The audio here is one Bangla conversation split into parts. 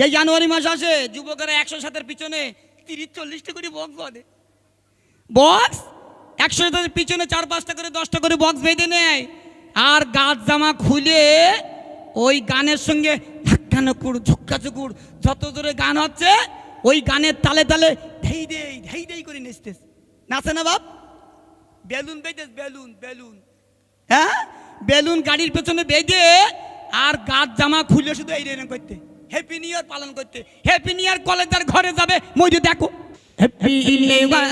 যে জানুয়ারি মাস আসে, যুবকেরা একশো সাতের পিছনে তিরিশ, চল্লিশটা করে বক্স বাঁধে। বক্স একশো সাতের পিছনে চার, পাঁচটা করে, দশটা করে বক্স বেঁধে নেয়। আর গাছ জামা খুলে ওই গানের সঙ্গে ধাক্কা নকুর ঝুক্কা চুকুর যত দূরে গান হচ্ছে, ওই গানের তালে তালে ধেই দেই ধেই দেই করে নেচতেস নাচে না বাপ? বেলুন বেঁধেস বেলুন বেলুন। হ্যাঁ? বেলুন গাড়ির পেছনে বেঁধে আর গাছ জামা খুলে শুধু এই করতে। হ্যাপি নিউ ইয়ার পালন করতে। হ্যাপি নিউ ইয়ার কলেজের ঘরে যাবে মজু দেখো। হ্যাপি ইলেভান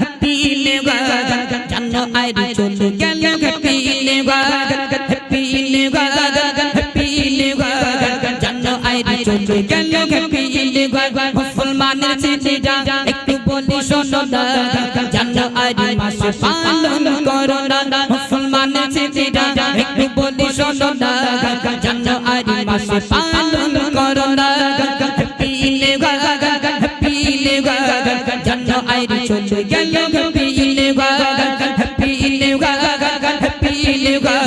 হ্যাপি ইলেভান জানো আইরি চলে গেল। Happy eleven happy eleven happy আইরি চলে হ্যাপি ইলেভান মুসলমানের ছেলেরা একটু বলি শোনো না। জানো মাসে পালন করো না। মুসলমানের ছেলেরা একটু বলি শোনো না। মাসে পালন আইরি চলে গেল happy eleven happy eleven happy eleven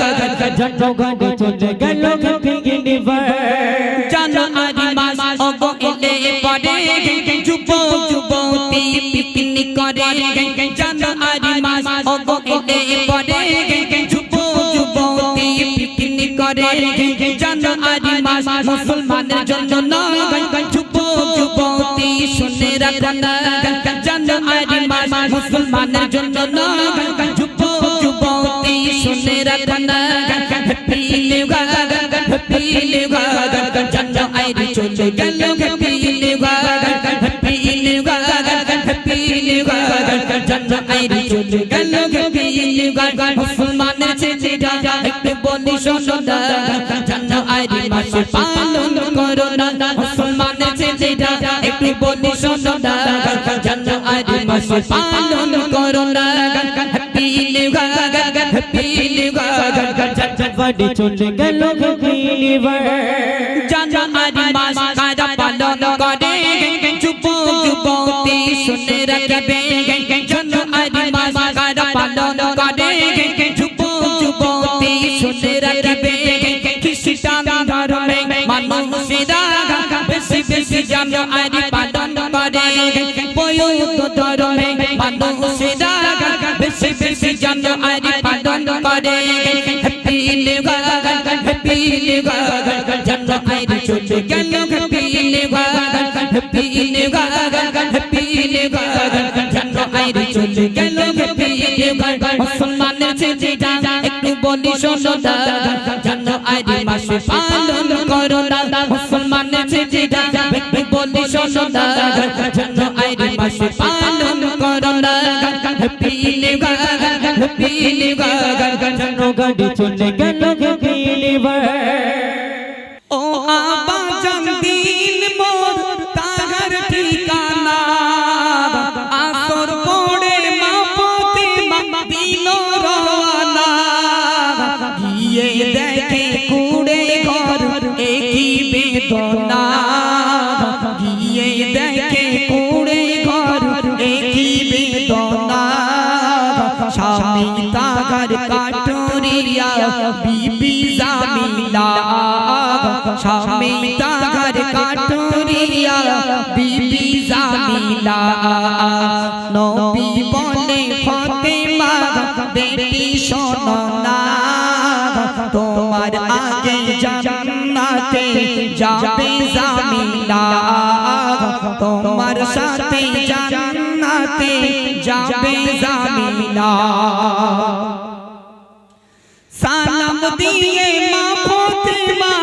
জানো গাড়ি চলে গেল হ্যাপি ইলেভান জানো আইরি মাস ওগো এলে পরে যুব যুবতী পিকনিক করে জানো আইরি মাস ওগো এলে পরে যুব মুসলমানের জন্য না মাস মুসলমানের জন্য যুব যুবতী শুনে রাখো না। হ্যাপি লিভার হ্যাপি লিভার জানো আইরি চলে গেল, happy liver happy liver happy liver জানো আইরি চলে গেল, হ্যাপি পালন করো না। হ্যাপি লিভার হ্যাপি চলে গেল হ্যাপি জানা আরি মাস কারা পালন করে হ্যাপি লিভার জানো আইরি চলে গেল happy liver happy liver happy liver জানো আইরি চলে গেল হ্যাপি লিভার মুসলমানের ছেলেরা একটু বলি শোনো না জানো আইরি মাসে পালন করো না মুসলমানের ছেলেরা একটু বলি শোনো না জানো আইরি বেদনা গিয়ে দেখে কুড়ে ঘর একই বেদনা। স্বামী তাহার কাটুরিয়া বিবি জামিলা। স্বামী জামিলা। নবী বলে ফতেমা, বেটি শোনো না তোমার আগে জান্নাতে যাবে জামিলা। তোমার সাথে জান্নাতে যাবে জামিলা। সালাম দিয়ে মা ফতেমা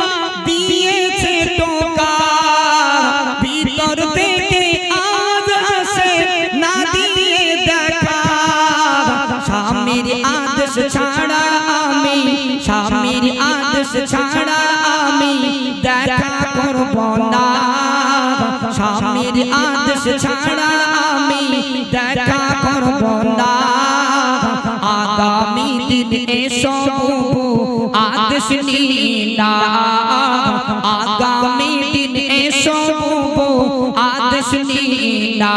ছাড়া আমি দেখা করব না। স্বামীর আদেশ ছাড়া আমি দেখা করব না। আগামী দিন এসব আদেশ নীলা আগামী দিন এসব আদেশ নীলা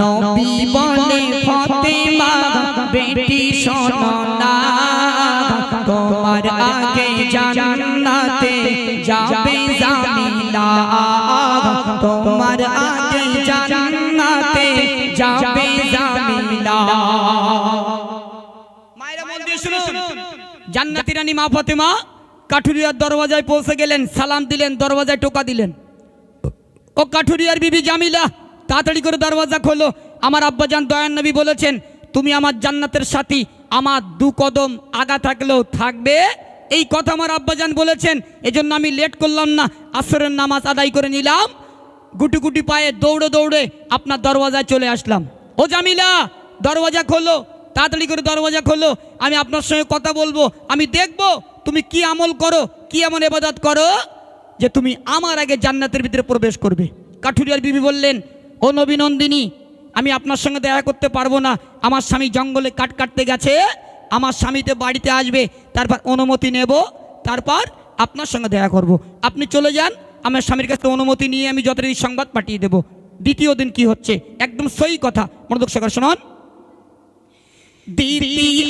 নবী বলে ফতেমা, বেটি শোনো না। তোমার আগে জান্নাতে যাবে জামিলা। তোমার আগে জান্নাতে যাবে জামিলা। মায়েরা মন দিয়ে জান্নাতি রানী মা ফাতেমা কাঠুরিয়ার দরওয়াজায় পৌঁছে গেলেন, সালাম দিলেন, দরওয়াজায় টোকা দিলেন। ও কাঠুরিয়ার বিবি জামিলা, তাড়াতাড়ি করে দরওয়াজা খোলো। আমার আব্বাজান দয়ান নবী বলেছেন, তুমি আমার জান্নাতের সাথী আমার দু কদম আগা থাকলেও থাকবে। এই কথা আমার আব্বাজান বলেছেন, এজন্য আমি লেট করলাম না, আসরের নামাজ আদায় করে নিলাম। গুটি গুটি পায়ে দৌড়ে দৌড়ে আপনার দরওয়াজায় চলে আসলাম। ও জামিলা, দরওয়াজা খোলো, তাড়াতাড়ি করে দরওয়াজা খোলো, আমি আপনার সঙ্গে কথা বলব, আমি দেখব তুমি কি আমল করো, কি এমন এবাদত করো যে তুমি আমার আগে জান্নাতের ভিতরে প্রবেশ করবে। কাঠুরিয়ার বিবি বললেন, ও নবীনন্দিনী আমি আপনার সঙ্গে দেখা করতে পারব না। আমার স্বামী জঙ্গলে কাট কাটতে গেছে। আমার স্বামীতে বাড়িতে আসবে। তারপর অনুমতি নেব। তারপর আপনার সঙ্গে দেখা করব। আপনি চলে যান। আমার স্বামীর কাছে অনুমতি নিয়ে আমি যথারীতি সংবাদ পাঠিয়ে দেব। দ্বিতীয় দিন কি হচ্ছে? একদম সই কথা। মনোদক সকাল শোনান। দ্বিতীয়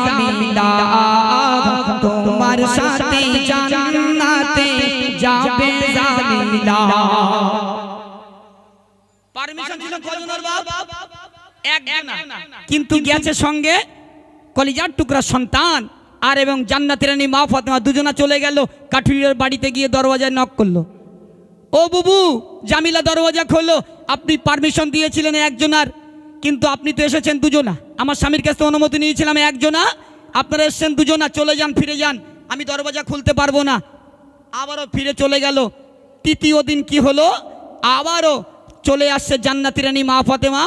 সাথে জান্নাতে যাবে জামিলা। পারমিশন ছিল কজনের বাপ? একজনা কিন্তু গেছে সঙ্গে কলিজার টুকরা সন্তান আর এবং জান্নাতি রানী মা ফাতেমা দুজনা চলে গেল কাঠুরিয়ার বাড়িতে গিয়ে দরওয়াজায় নক করল। ও বুবু জামিলা দরওয়াজা খোলো আপনি পারমিশন দিয়েছিলেন একজনার কিন্তু আপনি তো এসেছেন দুজনা। আমার স্বামীর কাছে অনুমতি নিয়েছিলাম একজনা আপনারা এসেছেন দুজনা চলে যান ফিরে যান। আমি দরওয়াজা খুলতে পারব না। আবারও ফিরে চলে গেল। তৃতীয় দিন কি হলো? আবারও চলে আসছে জান্নাতি রানী মা ফাতেমা।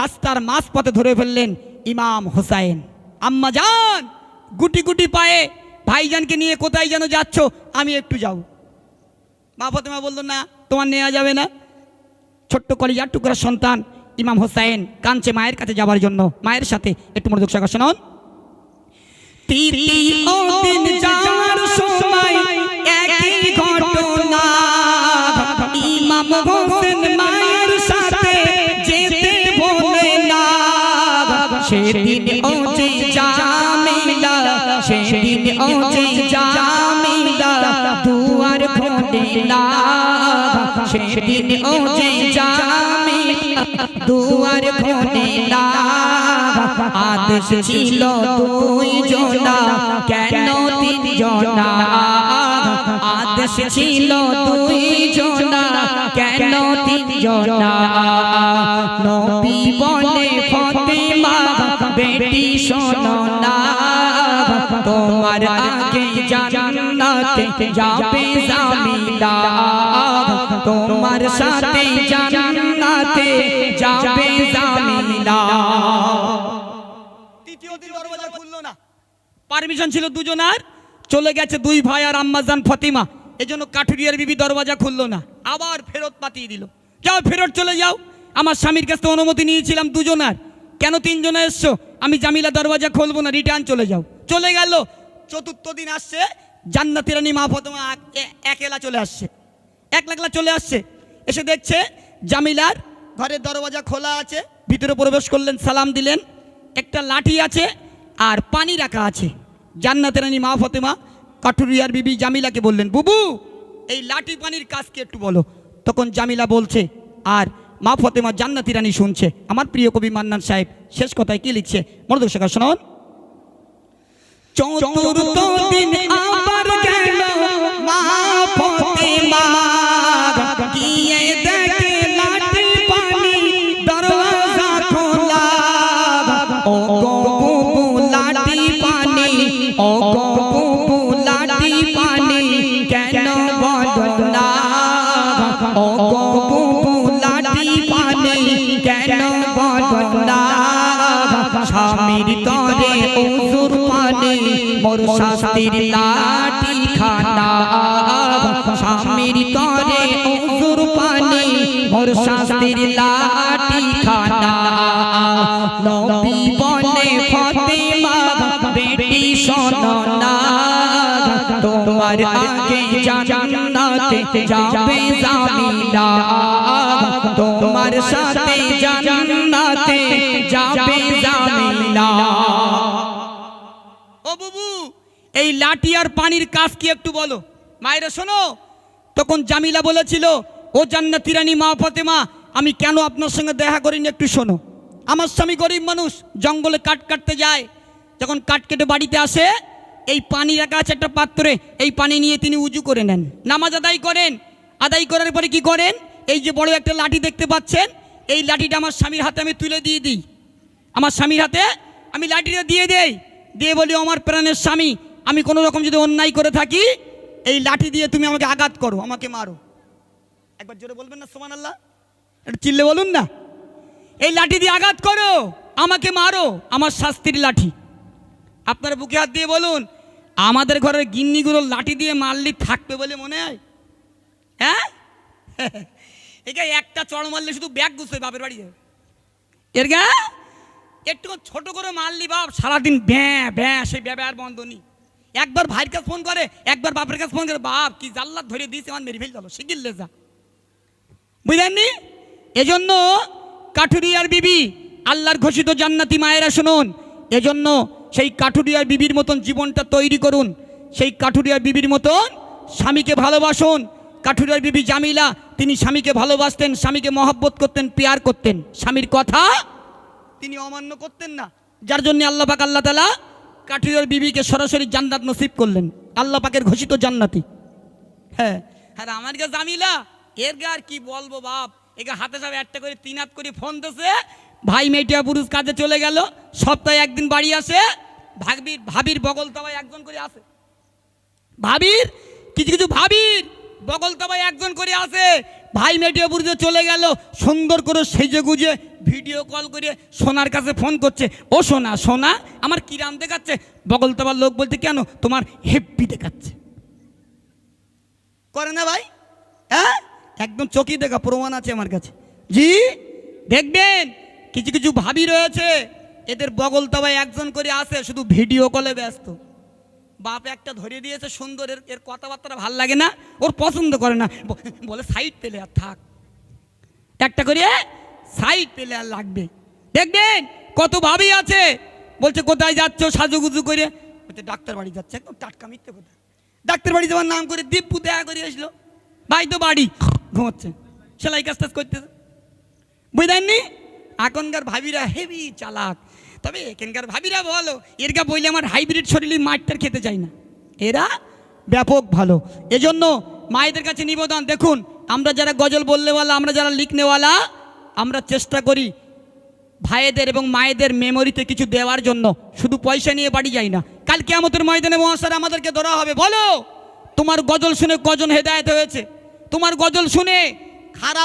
রাস্তার মাঝ পথে ধরে ফেললেন ইমাম হোসাইন। আম্মা যান গুটি গুটি পায়ে ভাইজানকে নিয়ে কোথায় যেন যাচ্ছ? আমি একটু যাব। মা ফাতেমা বলল, না, তোমার নেওয়া যাবে না। ছোট্ট কলিজার টুকরা সন্তান ইমাম হোসাইন কাঞ্চে মায়ের কাছে যাবার জন্য। মায়ের সাথে একটু মনোযোগ সহকারে শুনুন। যাওয়ার সময় একই ঘটনা। ইমাম হোসেন মায়ের সাথে যেতে বলে না। সেদিন ও যে জামিলা, সেদিন ও যে জামিলা, দুয়ার খোলে না। সেদিন ও যে জামিলা দুয়ার খোলে না। আদেশ ছিল দুই জোনা কেন তিন জোনা আদেশ ছিল দুই জোনা কেন তিন জোনা নবী বলে, ফতেমা, বেটি শোনো। না তোমার আগে জান্নাতে যাবে জামিলা তোমার সাথে জান্নাতে যাবে জামিলা তৃতীয় দিন দরওয়াজা খুললো না। পারমিশন ছিল দুজনার। চলে গেছে দুই ভাই আর আম্মাজান ফতিমা। এজন্য কাঠুরিয়ার বিবি দরওয়াজা খুললো না। আবার ফেরত পাঠিয়ে দিল। যাও ফেরত চলে যাও। আমার স্বামীর কাছে অনুমতি নিয়েছিলাম দুজনার। কেন তিনজনে এসছো? আমি জামিলা দরওয়াজা খুলবো না রিটার্ন চলে যাও। চলে গেল, চতুর্থ দিন আসছে, জান্নাতি রানী মা ফতেমা একেলা চলে আসছে। এক লাখলা চলে আসছে। এসে দেখছে জামিলার ঘরের দরওয়াজা খোলা আছে, ভিতরে প্রবেশ করলেন, সালাম দিলেন। একটা লাঠি আছে আর পানি রাখা আছে। জান্নাতের রানী মা ফতেমা কাঠুরিয়ার বিবি জামিলাকে বললেন, বুবু, এই লাঠি পানির কাজকে একটু বলো। তখন জামিলা বলছে, আর মা ফতেমা জান্নাতি রানী শুনছে। আমার প্রিয় কবি মান্নান সাহেব শেষ কথায় কি লিখছে? মনোদর্শক শেখা শোনান। চতুর্থ দিন উজুর পানে মোর শাস্তির লাঠি খানা স্বামীর তরে উজুর পানে মোর শাস্তির লাঠি খানা নবী বলে, ফাতেমা, বেটি শোনো তোমার আগে জান্নাতে যাবে জামিলা। তোমার সাথে জান্নাতে যাবে জামিলা। বুবু এই লাঠি আর পানির কাজ কি একটু বলো? মায়েরা, শোনো। তখন জামিলা বলেছিল, ও জান্নাতি রানী মা ফাতেমা, আমি কেন আপনার সঙ্গে দেখা করিনি একটু শোনো। আমার স্বামী গরিব মানুষ, জঙ্গলে কাঠ কাটতে যায়। যখন কাঠ কেটে বাড়িতে আসে, এই পানি রাখা আছে একটা পাত্রে, এই পানি নিয়ে তিনি উজু করে নেন। নামাজ আদায় করেন। আদায় করার পরে কি করেন? এই যে বড় একটা লাঠি দেখতে পাচ্ছেন, এই লাঠিটা আমার স্বামীর হাতে আমি তুলে দিয়ে দিই। আমার স্বামীর হাতে আমি লাঠিটা দিয়ে দেই। দিয়ে বলি আমার প্রাণের স্বামী, আমি কোনো রকম যদি অন্যায় করে থাকি, এই লাঠি দিয়ে তুমি আমাকে আঘাত করো, আমাকে মারো। একবার জোরে বলবেন না সোমান আল্লাহ একটু চিল্লে বলুন না। এই লাঠি দিয়ে আঘাত করো, আমাকে মারো, আমার শাস্তির লাঠি। আপনারা বুকে হাত দিয়ে বলুন, আমাদের ঘরের গিন্নিগুলো লাঠি দিয়ে মারলি থাকবে বলে মনে হয়? হ্যাঁ? একে একটা চড় মারলে শুধু ব্যাগ গুছবে বাপের বাড়ি এর গা? একটু ছোট করে মারলি বাপ, সারাদিন ব্যাঁ ব্যাঁ সেই ব্যাবে আর বন্ধ নেই একবার ভাইয়ের কাছে ফোন করে, একবার বাপের কাছে ফোন করে, বাপ, কি জাল্লাত ধরে দিয়েছে, আমার মেরে ফেল দিল শিখিলে যা বুঝলেননি? এজন্য কাঠুরিয়ার বিবি, আল্লাহর ঘোষিত জান্নাতি মায়েরা শুনুন। এজন্য সেই কাঠুরিয়ার বিবির মতন জীবনটা তৈরি করুন। সেই কাঠুরিয়ার বিবির মতন স্বামীকে ভালোবাসুন। কাঠুরিয়ার বিবি জামিলা, তিনি স্বামীকে ভালোবাসতেন, স্বামীকে মহব্বত করতেন, পেয়ার করতেন। স্বামীর কথা তিনি অমান্য করতেন না। যার জন্য আল্লাহ পাক আল্লাহ তালা কাঠুরিয়ার বিবিকে সরাসরি জান্নাত নসিব করলেন। আল্লাহ পাকের ঘোষিত জান্নাতি। হ্যাঁ। হ্যাঁ আমার কাছে জামিলা। এর গা আর কি বলব বাপ? একে হাতে সব একটা করে তিন হাত করে ফোন দিছে ভাই মেয়েটিয়া পুরুষ কাজে চলে গেল। সপ্তাহে একদিন বাড়ি আসে। ভাবির ভাবির বগল তবায় একজন করে আসে। ভাবির? কিছু কিছু ভাবির বগল তবায় একজন করে আসে। ভাই মেয়েটিয়া পুরুষে চলে গেল। সুন্দর করে সেজে গুজে ভিডিও কল করে সোনার কাছে ফোন করছে, ও সোনা সোনা, আমার কিরাম দেখাচ্ছে। বগল তবার লোক বলছে, কেন? তোমার হেপ্পি দেখাচ্ছে। করে না ভাই? হ্যাঁ? একদম চকি দেখা, প্রমাণ আছে আমার কাছে। জি? দেখবেন, কিছু কিছু ভাবি রয়েছে, এদের বগল তবায় একজন করে আসে, শুধু ভিডিও কলে ব্যস্ত। বাপ একটা ধরে দিয়েছে সুন্দর, এর এর কথাবার্তা ভালো লাগে না, ওর পছন্দ করে না। বলে সাইড পেলে আর থাক। একটা করে সাইড পেলে আর লাগবে। দেখবেন কত ভাবি আছে, বলছে, কোথায় যাচ্ছ? সাজুগুজু করে। বলছে, ডাক্তার বাড়ি যাচ্ছে, একদম টাটকা মিথ্যে কথা। ডাক্তার বাড়ি যাওয়ার নাম করে দীপু দেখা করে আসলো। ভাই তো বাড়ি, ঘুমাচ্ছে। সেলাই কাজ টাজ করতেছে। বুঝলেননি? এখনকার ভাবিরা হেভি চালাক। তবে এখানকার ভাবিরা বলো এরকা বইলে আমার হাইব্রিড শরীরে মাঠটার খেতে চাই না। এরা ব্যাপক ভালো। এজন্য মায়েদের কাছে নিবেদন, দেখুন, আমরা যারা গজল বললেওয়ালা, আমরা যারা লিখনেওয়ালা আমরা চেষ্টা করি ভাইদের এবং মায়েদের মেমোরিতে কিছু দেওয়ার জন্য। শুধু পয়সা নিয়ে বাড়ি যাই না। কালকে আমাদের ময়দানে মহাসার আমাদেরকে ধরা হবে। বলো! তোমার গজল শুনে কজন হেদায়ত হয়েছে? তোমার গজল শুনে খারাপ